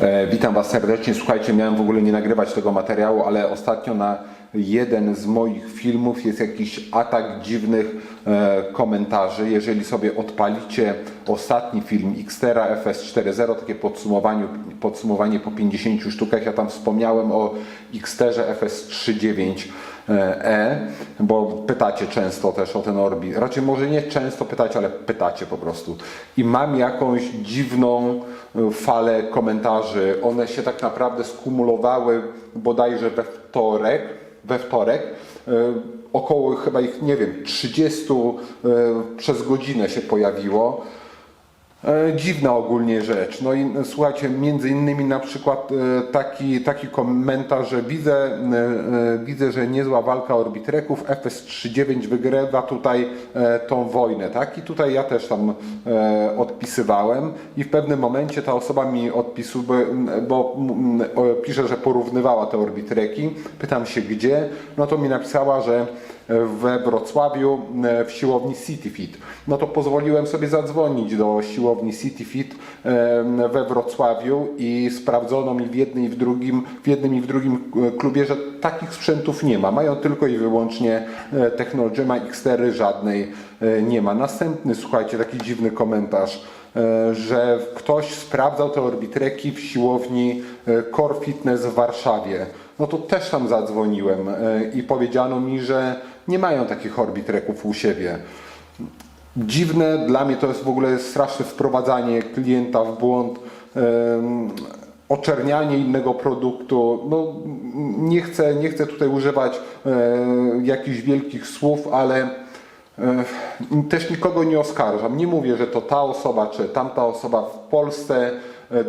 E, Witam Was serdecznie. Słuchajcie, miałem w ogóle nie nagrywać tego materiału, ale ostatnio na jeden z moich filmów jest jakiś atak dziwnych e, komentarzy. Jeżeli sobie odpalicie ostatni film Xtera FS4.0, takie podsumowanie, podsumowanie po 50 sztukach, ja tam wspomniałem o Xterze FS3.9 E, bo pytacie często też o ten orbit. Raczej może nie często pytacie, ale pytacie po prostu. I mam jakąś dziwną e, falę komentarzy. One się tak naprawdę skumulowały bodajże we wtorek. We wtorek. E, Około chyba ich, nie wiem, 30 e, przez godzinę się pojawiło. E, Dziwna ogólnie rzecz. No i e, słuchajcie, między innymi na przykład e, taki, taki komentarz, że widzę, widzę, że niezła walka orbitreków, FS39 wygrywa tutaj tą wojnę, tak? I tutaj ja też tam odpisywałem i w pewnym momencie ta osoba mi odpisuje, bo pisze, że porównywała te orbitreki. Pytam się gdzie, no to mi napisała, że we Wrocławiu e, w siłowni CityFit. No to pozwoliłem sobie zadzwonić do siłowni CityFit we Wrocławiu i sprawdzono mi w jednym i w drugim, w jednym i w drugim e, klubie, że takich sprzętów nie ma. Mają tylko i wyłącznie e, Technologyma X4, żadnej nie ma. Następny, słuchajcie, taki dziwny komentarz że ktoś sprawdzał te orbitreki w siłowni Core Fitness w Warszawie. No to też tam zadzwoniłem e, i powiedziano mi, że nie mają takich orbitreków u siebie. Dziwne, dla mnie to jest w ogóle straszne wprowadzanie klienta w błąd, oczernianie innego produktu. No, nie, chcę, nie chcę tutaj używać e, jakichś wielkich słów, ale e, też nikogo nie oskarżam. Nie mówię, że to ta osoba czy tamta osoba w Polsce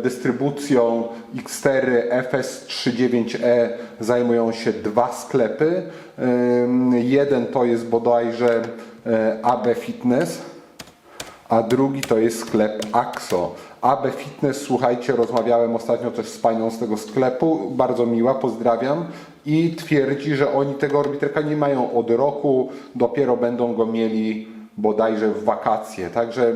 dystrybucją X4 FS39E zajmują się dwa sklepy. Jeden to jest bodajże e, AB Fitness, a drugi to jest sklep Axo. AB Fitness, słuchajcie, rozmawiałem ostatnio też z panią z tego sklepu, bardzo miła, pozdrawiam. I twierdzi, że oni tego orbitreka nie mają od roku, dopiero będą go mieli bodajże w wakacje. Także e,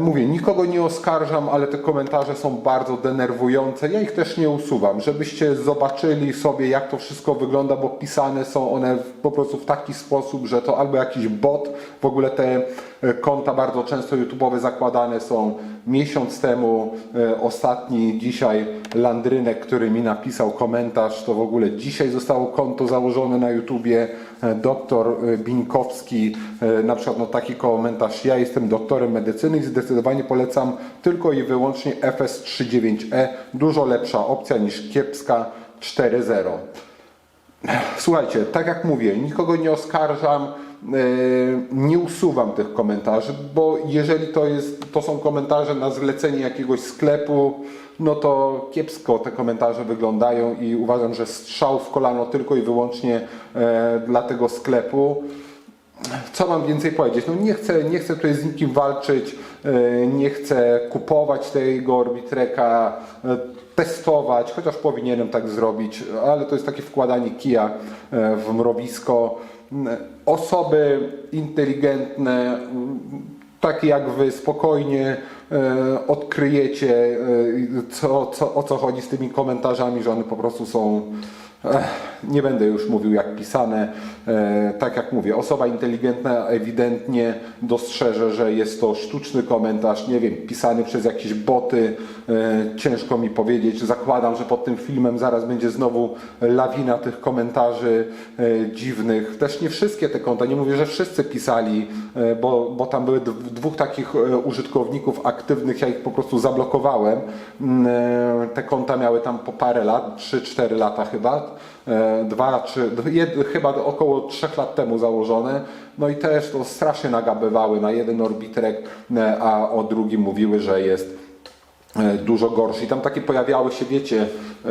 mówię, nikogo nie oskarżam, ale te komentarze są bardzo denerwujące. Ja ich też nie usuwam, żebyście zobaczyli sobie, jak to wszystko wygląda, bo pisane są one po prostu w taki sposób, że to albo jakiś bot, w ogóle te e, konta bardzo często YouTube'owe zakładane są miesiąc temu, e, ostatni dzisiaj Landrynek, który mi napisał komentarz, to w ogóle dzisiaj zostało konto założone na YouTubie, E, doktor e, Binkowski, e, na przykład no taki komentarz, ja jestem doktorem medycyny i zdecydowanie polecam tylko i wyłącznie FS39E, dużo lepsza opcja niż kiepska 4.0. Słuchajcie, tak jak mówię, nikogo nie oskarżam, e, nie usuwam tych komentarzy, bo jeżeli to, jest, to są komentarze na zlecenie jakiegoś sklepu, no to kiepsko te komentarze wyglądają i uważam, że strzał w kolano tylko i wyłącznie e, dla tego sklepu. Co mam więcej powiedzieć? No nie chcę, nie chcę tutaj z nikim walczyć, e, nie chcę kupować tego Orbitreka, e, testować, chociaż powinienem tak zrobić, ale to jest takie wkładanie kija e, w mrowisko. Osoby inteligentne, m, takie jak wy, spokojnie odkryjecie, co, co, o co chodzi z tymi komentarzami, że one po prostu są. Nie będę już mówił jak pisane. E, tak jak mówię, osoba inteligentna ewidentnie dostrzeże, że jest to sztuczny komentarz, nie wiem, pisany przez jakieś boty. E, ciężko mi powiedzieć. Zakładam, że pod tym filmem zaraz będzie znowu lawina tych komentarzy e, dziwnych. Też nie wszystkie te konta, nie mówię, że wszyscy pisali, bo, bo tam były dw- dwóch takich użytkowników aktywnych, ja ich po prostu zablokowałem. Mm, Te konta miały tam po parę lat, 3-4 lata chyba, e, dwa, czy jed, chyba około 3 lat temu założone. No i też to strasznie nagabywały na jeden orbitrek, e, a o drugim mówiły, że jest dużo gorszy. I tam takie pojawiały się, wiecie, e,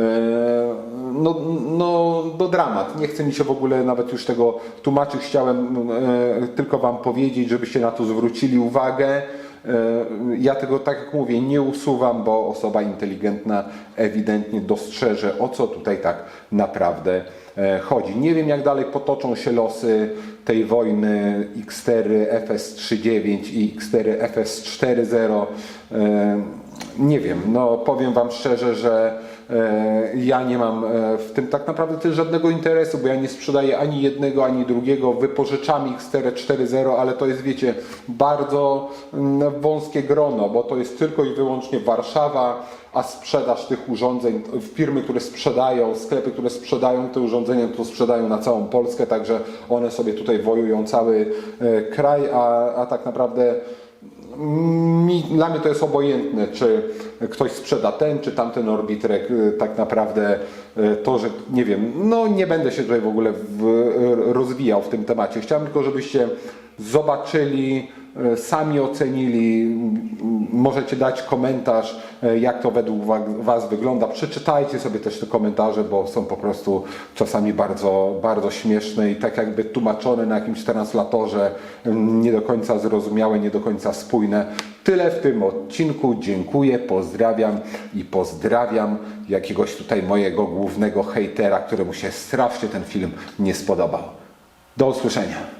no, no, no dramat. Nie chce mi się w ogóle nawet już tego tłumaczyć. Chciałem e, tylko Wam powiedzieć, żebyście na to zwrócili uwagę. E, Ja tego, tak jak mówię, nie usuwam, bo osoba inteligentna ewidentnie dostrzeże, o co tutaj tak naprawdę e, chodzi. Nie wiem, jak dalej potoczą się losy tej wojny X4 FS39 i X4 FS40. Nie wiem, no powiem Wam szczerze, że e, ja nie mam e, w tym tak naprawdę też żadnego interesu, bo ja nie sprzedaję ani jednego, ani drugiego. Wypożyczam Xterę 4.0, ale to jest, wiecie, bardzo mm, wąskie grono, bo to jest tylko i wyłącznie Warszawa, a sprzedaż tych urządzeń, firmy, które sprzedają, sklepy, które sprzedają te urządzenia, to sprzedają na całą Polskę, także one sobie tutaj wojują cały e, kraj, a, a tak naprawdę mi, dla mnie to jest obojętne, czy ktoś sprzeda ten, czy tamten orbitrek. Y, Tak naprawdę y, to, że nie wiem, no nie będę się tutaj w ogóle w, rozwijał w tym temacie. Chciałem tylko, żebyście zobaczyli, y, sami ocenili. Możecie dać komentarz, y, jak to według wa- Was wygląda. Przeczytajcie sobie też te komentarze, bo są po prostu czasami bardzo, bardzo śmieszne i tak jakby tłumaczone na jakimś translatorze, y, nie do końca zrozumiałe, nie do końca spójne. Tyle w tym odcinku. Dziękuję, pozdrawiam i pozdrawiam jakiegoś tutaj mojego głównego hejtera, któremu się strasznie ten film nie spodobał. Do usłyszenia.